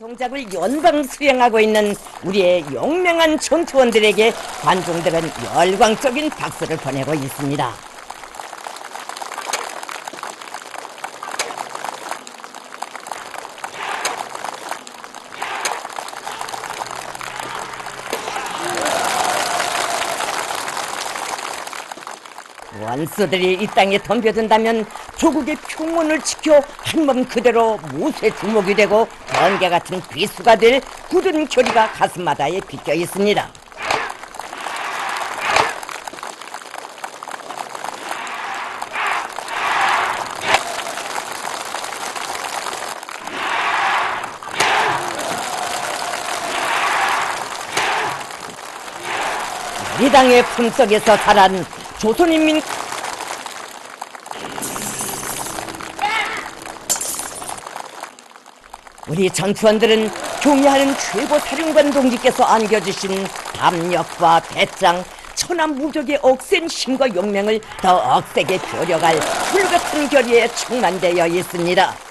동작을 연방 수행하고 있는 우리의 용맹한 전투원들에게 관중들은 열광적인 박수를 보내고 있습니다. 원수들이 이 땅에 덤벼든다면 조국의 평온을 지켜 한 몸 그대로 무쇠 주목이 되고 번개 같은 비수가 될 굳은 교리가 가슴마다에 빗겨 있습니다. 이 땅의 품속에서 자란 조선인민 우리 전투원들은 경의하는 최고 사령관 동지께서 안겨주신 담력과 배짱, 천한 무적의 억센 힘과 용맹을 더 억세게 벼려갈 불같은 결의에 충만되어 있습니다.